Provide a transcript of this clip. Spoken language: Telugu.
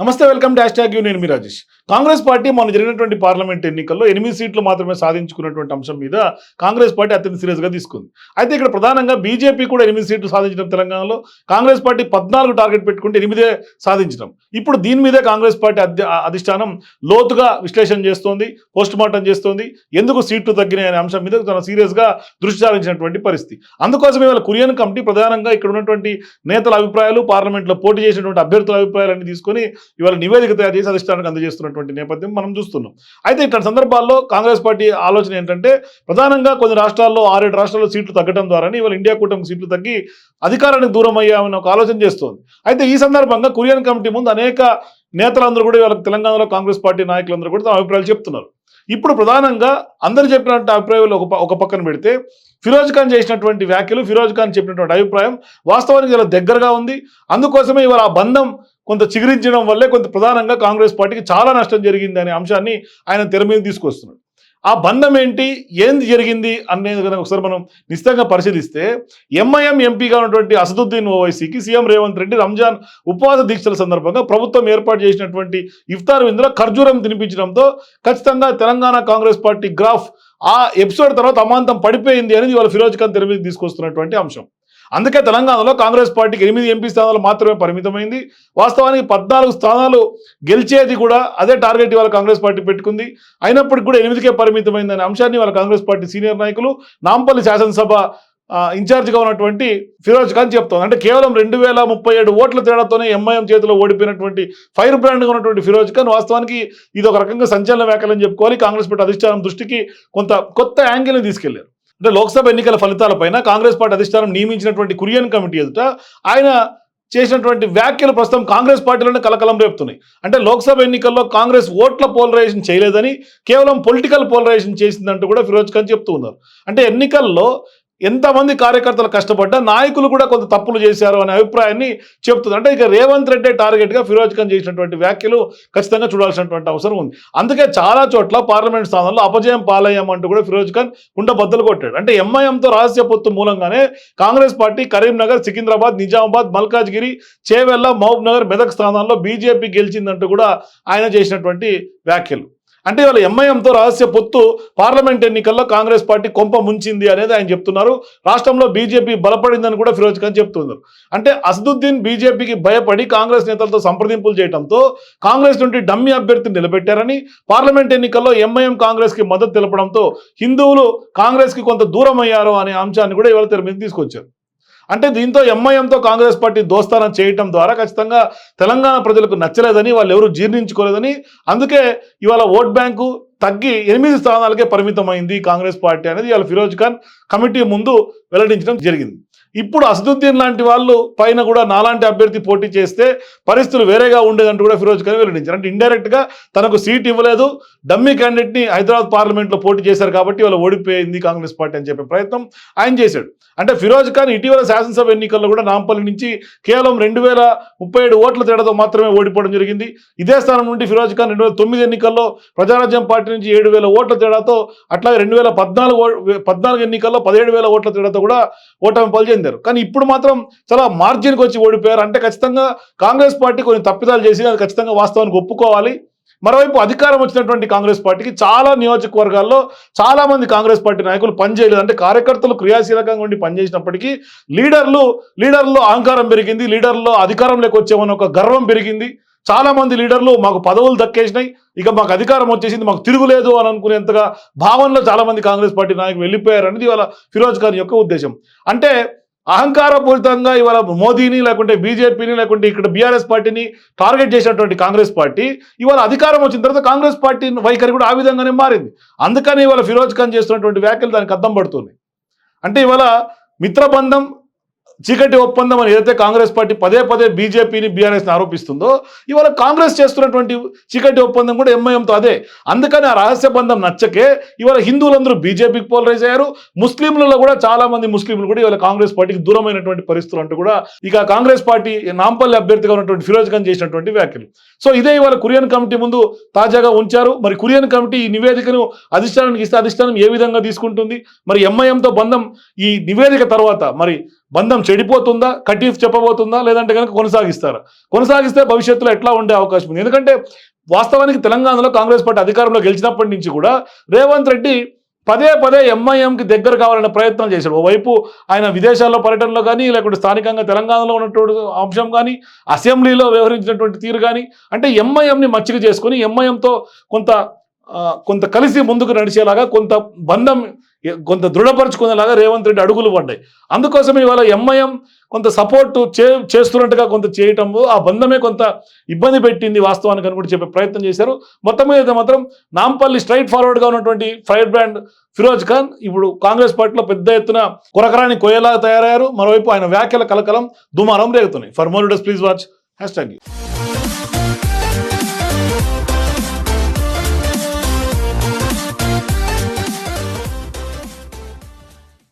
నమస్తే వెల్కమ్ డాష్ ట్యాగ్ యూ నేను మీ రాజేష్. కాంగ్రెస్ పార్టీ మొన్న జరిగినటువంటి పార్లమెంట్ ఎన్నికల్లో ఎనిమిది సీట్లు మాత్రమే సాధించుకున్నటువంటి అంశం మీద కాంగ్రెస్ పార్టీ అత్యంత సీరియస్గా తీసుకుంది. అయితే ఇక్కడ ప్రధానంగా బీజేపీ కూడా ఎనిమిది సీట్లు సాధించడం తెలంగాణలో కాంగ్రెస్ పార్టీ పద్నాలుగు టార్గెట్ పెట్టుకుంటే ఎనిమిదే సాధించడం. ఇప్పుడు దీని మీదే కాంగ్రెస్ పార్టీ అధ్య అధిష్టానం లోతుగా విశ్లేషణ చేస్తోంది పోస్ట్ మార్టం చేస్తోంది. ఎందుకు సీట్లు తగ్గినాయి అనే అంశం మీద తన సీరియస్గా దృష్టి సారించినటువంటి పరిస్థితి. అందుకోసమే వాళ్ళ కురియన్ కమిటీ ప్రధానంగా ఇక్కడ ఉన్నటువంటి నేతల అభిప్రాయాలు పార్లమెంట్లో పోటీ చేసినటువంటి అభ్యర్థుల అభిప్రాయాలన్నీ తీసుకొని ఇవాళ నివేదిక తయారు చేసి అధిష్టానానికి అందజేస్తున్నటువంటి నేపథ్యం మనం చూస్తున్నాం. అయితే ఇట్లాంటి సందర్భాల్లో కాంగ్రెస్ పార్టీ ఆలోచన ఏంటంటే ప్రధానంగా కొన్ని రాష్ట్రాల్లో ఆరేడు రాష్ట్రాల్లో సీట్లు తగ్గడం ద్వారానే ఇవాళ ఇండియా కూటమి సీట్లు తగ్గి అధికారానికి దూరం అయ్యామని ఒక ఆలోచన చేస్తోంది. అయితే ఈ సందర్భంగా కురియన్ కమిటీ ముందు అనేక నేతలందరూ కూడా ఇవాళ తెలంగాణలో కాంగ్రెస్ పార్టీ నాయకులందరూ కూడా తమ అభిప్రాయాలు చెప్తున్నారు. ఇప్పుడు ప్రధానంగా అందరు చెప్పినటువంటి అభిప్రాయాలు ఒక ఒక పక్కన పెడితే ఫిరోజ్ ఖాన్ చేసినటువంటి వ్యాఖ్యలు ఫిరోజ్ ఖాన్ చెప్పినటువంటి అభిప్రాయం వాస్తవానికి ఇలా దగ్గరగా ఉంది. అందుకోసమే ఇవాళ ఆ బంధం కొంత చిగురించడం వల్లే కొంత ప్రధానంగా కాంగ్రెస్ పార్టీకి చాలా నష్టం జరిగింది అనే అంశాన్ని ఆయన తెర మీద తీసుకొస్తున్నాడు. ఆ బంధం ఏంటి? ఏంది జరిగింది? అనేది కనుక ఒకసారి మనం నిశ్చితంగా పరిశీలిస్తే ఎంఐఎం ఎంపీగా ఉన్నటువంటి అసదుద్దీన్ ఓవైసీకి సీఎం రేవంత్ రెడ్డి రంజాన్ ఉపవాస దీక్షల సందర్భంగా ప్రభుత్వం ఏర్పాటు చేసినటువంటి ఇఫ్తార్ విందులో ఖర్జూరం తినిపించడంతో ఖచ్చితంగా తెలంగాణ కాంగ్రెస్ పార్టీ గ్రాఫ్ ఆ ఎపిసోడ్ తర్వాత అమాంతం పడిపోయింది అనేది వాళ్ళ ఫిరోజ్ ఖాన్ తెర మీద తీసుకొస్తున్నటువంటి అంశం. అందుకే తెలంగాణలో కాంగ్రెస్ పార్టీకి ఎనిమిది ఎంపీ స్థానాలు మాత్రమే పరిమితమైంది. వాస్తవానికి పద్నాలుగు స్థానాలు గెలిచేది కూడా అదే టార్గెట్ ఇవాళ కాంగ్రెస్ పార్టీ పెట్టుకుంది. అయినప్పటికీ కూడా ఎనిమిదికే పరిమితమైంది అనే అంశాన్ని వాళ్ళ కాంగ్రెస్ పార్టీ సీనియర్ నాయకులు నాంపల్లి శాసనసభ ఇన్ఛార్జ్గా ఇన్ఛార్జిగా ఉన్నటువంటి ఫిరోజ్ ఖాన్ చెప్తోంది. అంటే కేవలం రెండు వేల ముప్పై ఏడు ఓట్ల తేడాతోనే ఎంఐఎం చేతిలో ఓడిపోయినటువంటి ఫైర్ బ్రాండ్గా ఉన్నటువంటి ఫిరోజ్ ఖాన్ వాస్తవానికి ఇది ఒక రకంగా సంచలన వ్యాఖ్యలని చెప్పుకోవాలి. కాంగ్రెస్ పార్టీ అధిష్టానం దృష్టికి కొంత కొత్త యాంగిల్ని తీసుకెళ్ళారు. అంటే లోక్సభ ఎన్నికల ఫలితాలపైన కాంగ్రెస్ పార్టీ అధిష్టానం నియమించినటువంటి కురియన్ కమిటీ ఎదుట ఆయన చేసినటువంటి వ్యాఖ్యలు ప్రస్తుతం కాంగ్రెస్ పార్టీలోనే కలకలం రేపుతున్నాయి. అంటే లోక్సభ ఎన్నికల్లో కాంగ్రెస్ ఓట్ల పోలరైజేషన్ చేయలేదని కేవలం పొలిటికల్ పోలరైజేషన్ చేసిందంటూ కూడా ఫిరోజ్ ఖాన్ చెప్తూ ఉన్నారు. అంటే ఎన్నికల్లో ఎంతమంది కార్యకర్తలు కష్టపడ్డా నాయకులు కూడా కొంత తప్పులు చేశారు అనే అభిప్రాయాన్ని చెప్తుంది. అంటే ఇక రేవంత్ రెడ్డి టార్గెట్గా ఫిరోజ్ ఖాన్ చేసినటువంటి వ్యాఖ్యలు ఖచ్చితంగా చూడాల్సినటువంటి అవసరం ఉంది. అందుకే చాలా చోట్ల పార్లమెంట్ స్థానంలో అపజయం పాలయ్యామంటూ కూడా ఫిరోజ్ ఖాన్ కుండ బద్దలు కొట్టాడు. అంటే ఎంఐఎంతో రహస్య పొత్తు మూలంగానే కాంగ్రెస్ పార్టీ కరీంనగర్ సికింద్రాబాద్ నిజామాబాద్ మల్కాజ్గిరి చేవెల్ల మహబూబ్ నగర్ మెదక్ స్థానాల్లో బీజేపీ గెలిచిందంటూ కూడా ఆయన చేసినటువంటి వ్యాఖ్యలు. అంటే ఇవాళ ఎంఐఎంతో రహస్య పొత్తు పార్లమెంట్ ఎన్నికల్లో కాంగ్రెస్ పార్టీ కొంప ముంచింది అనేది ఆయన చెప్తున్నారు. రాష్ట్రంలో బీజేపీ బలపడిందని కూడా ఫిరోజ్ ఖాన్ చెప్తున్నారు. అంటే అసదుద్దీన్ బీజేపీకి భయపడి కాంగ్రెస్ నేతలతో సంప్రదింపులు చేయడంతో కాంగ్రెస్ నుండి డమ్మీ అభ్యర్థిని నిలబెట్టారని పార్లమెంట్ ఎన్నికల్లో ఎంఐఎం కాంగ్రెస్కి మద్దతు తెలపడంతో హిందువులు కాంగ్రెస్కి కొంత దూరం అయ్యారు అనే అంశాన్ని కూడా ఇవాళ తెర మీద తీసుకొచ్చారు. అంటే దీంతో ఎంఐఎంతో కాంగ్రెస్ పార్టీ దోస్తానం చేయటం ద్వారా ఖచ్చితంగా తెలంగాణ ప్రజలకు నచ్చలేదని వాళ్ళు ఎవరు జీర్ణించుకోలేదని అందుకే ఇవాళ ఓట్ బ్యాంకు తగ్గి ఎనిమిది స్థానాలకే పరిమితమైంది కాంగ్రెస్ పార్టీ అనేది. ఇవాళ ఫిరోజ్ ఖాన్ కమిటీ ముందు వెల్లడించడం జరిగింది. ఇప్పుడు అసదుద్దీన్ లాంటి వాళ్ళు పైన కూడా నాలాంటి అభ్యర్థి పోటీ చేస్తే పరిస్థితులు వేరేగా ఉండేదంటూ కూడా ఫిరోజ్ ఖాన్ వెల్లడించారు. అంటే ఇండైరెక్ట్గా తనకు సీట్ ఇవ్వలేదు. డమ్మీ క్యాండిడేట్ని హైదరాబాద్ పార్లమెంట్లో పోటీ చేశారు కాబట్టి వాళ్ళు ఓడిపోయింది కాంగ్రెస్ పార్టీ అని చెప్పే ప్రయత్నం ఆయన చేశాడు. అంటే ఫిరోజ్ ఖాన్ ఇటీవల శాసనసభ ఎన్నికల్లో కూడా నాంపల్లి నుంచి కేవలం రెండు వేల ముప్పై ఏడు ఓట్ల తేడాతో మాత్రమే ఓడిపోవడం జరిగింది. ఇదే స్థానం నుండి ఫిరోజ్ ఖాన్ రెండు వేల తొమ్మిది ఎన్నికల్లో ప్రజారాజ్యం పార్టీ నుంచి ఏడు వేల ఓట్ల తేడాతో అట్లాగే రెండు వేల పద్నాలుగు పద్నాలుగు ఎన్నికల్లో పదిహేడు వేల ఓట్ల తేడాతో కూడా ఓటమి పాలు చెందారు కానీ ఇప్పుడు మాత్రం చాలా మార్జిన్కి వచ్చి ఓడిపోయారు. అంటే ఖచ్చితంగా కాంగ్రెస్ పార్టీ కొన్ని తప్పిదాలు చేసి అది ఖచ్చితంగా వాస్తవానికి ఒప్పుకోవాలి. మరోవైపు అధికారం వచ్చినటువంటి కాంగ్రెస్ పార్టీకి చాలా నియోజకవర్గాల్లో చాలా మంది కాంగ్రెస్ పార్టీ నాయకులు పనిచేయలేదు అంటే కార్యకర్తలు క్రియాశీలకంగా ఉండి పనిచేసినప్పటికీ లీడర్లు లీడర్లో అహంకారం పెరిగింది. లీడర్లో అధికారంలోకి వచ్చామని ఒక గర్వం పెరిగింది. చాలా మంది లీడర్లు మాకు పదవులు దక్కేసినాయి. ఇక మాకు అధికారం వచ్చేసింది. మాకు తిరుగులేదు అని అనుకునేంతగా భావనలో చాలా మంది కాంగ్రెస్ పార్టీ నాయకులు వెళ్ళిపోయారు అనేది ఇవాళ ఫిరోజ్ ఖాన్ యొక్క ఉద్దేశం. అంటే అహంకారపూరితంగా ఇవాళ మోదీని లేకుంటే బీజేపీని లేకుంటే ఇక్కడ బీఆర్ఎస్ పార్టీని టార్గెట్ చేసినటువంటి కాంగ్రెస్ పార్టీ ఇవాళ అధికారం వచ్చిన తర్వాత కాంగ్రెస్ పార్టీ వైఖరి కూడా ఆ విధంగానే మారింది. అందుకని ఇవాళ ఫిరోజ్ ఖాన్ చేస్తున్నటువంటి వ్యాఖ్యలు దానికి అర్థం పడుతుంది అంటే ఇవాళ మిత్రబంధం చీకటి ఒప్పందం అని ఏదైతే కాంగ్రెస్ పార్టీ పదే పదే బీజేపీని బీఆర్ఎస్ని ఆరోపిస్తుందో ఇవాళ కాంగ్రెస్ చేస్తున్నటువంటి చీకటి ఒప్పందం కూడా ఎంఐఎంతో అదే. అందుకని ఆ రహస్య బంధం నచ్చకే ఇవాళ హిందువులందరూ బీజేపీకి పోలరైజ్ అయ్యారు. ముస్లింలలో కూడా చాలా మంది ముస్లింలు కూడా ఇవాళ కాంగ్రెస్ పార్టీకి దూరమైనటువంటి పరిస్థితులు అంటూ కూడా ఇక కాంగ్రెస్ పార్టీ నాంపల్లి అభ్యర్థిగా ఉన్నటువంటి ఫిరోజ్ ఖాన్ చేసినటువంటి వ్యాఖ్యలు. సో ఇదే ఇవాళ కురియన్ కమిటీ ముందు తాజాగా ఉంచారు. మరి కురియన్ కమిటీ ఈ నివేదికను అధిష్టానానికి ఇస్తే అధిష్టానం ఏ విధంగా తీసుకుంటుంది? మరి ఎంఐఎంతో బంధం ఈ నివేదిక తర్వాత మరి బంధం చెడిపోతుందా? కటీఫ్ చెప్పబోతుందా? లేదంటే కనుక కొనసాగిస్తారా? కొనసాగిస్తే భవిష్యత్తులో ఎట్లా ఉండే అవకాశం ఉంది. ఎందుకంటే వాస్తవానికి తెలంగాణలో కాంగ్రెస్ పార్టీ అధికారంలో గెలిచినప్పటి నుంచి కూడా రేవంత్ రెడ్డి పదే పదే ఎంఐఎంకి దగ్గర కావాలనే ప్రయత్నం చేశాడు. ఓవైపు ఆయన విదేశాల్లో పర్యటనలో కానీ లేకుంటే స్థానికంగా తెలంగాణలో ఉన్నటువంటి అంశం కానీ అసెంబ్లీలో వ్యవహరించినటువంటి తీరు కానీ అంటే ఎంఐఎంని మచ్చిక చేసుకుని ఎంఐఎంతో కొంత కొంత కలిసి ముందుకు నడిచేలాగా కొంత బంధం కొంత దృఢపరుచుకునేలాగా రేవంత్ రెడ్డి అడుగులు పడ్డాయి. అందుకోసమే ఇవాళ ఎంఐఎం కొంత సపోర్ట్ చే చేస్తున్నట్టుగా కొంత చేయటం ఆ బంధమే కొంత ఇబ్బంది పెట్టింది వాస్తవానికి అని కూడా చెప్పే ప్రయత్నం చేశారు. మొత్తం మీద అయితే మాత్రం నాంపల్లి స్ట్రైట్ ఫార్వర్డ్గా ఉన్నటువంటి ఫైర్ బ్రాండ్ ఫిరోజ్ ఖాన్ ఇప్పుడు కాంగ్రెస్ పార్టీలో పెద్ద ఎత్తున కొరకరాని కొయ్యేలాగా తయారయ్యారు. మరోవైపు ఆయన వ్యాఖ్యల కలకలం దుమారం రేగుతున్నాయి. For more please watch hashtag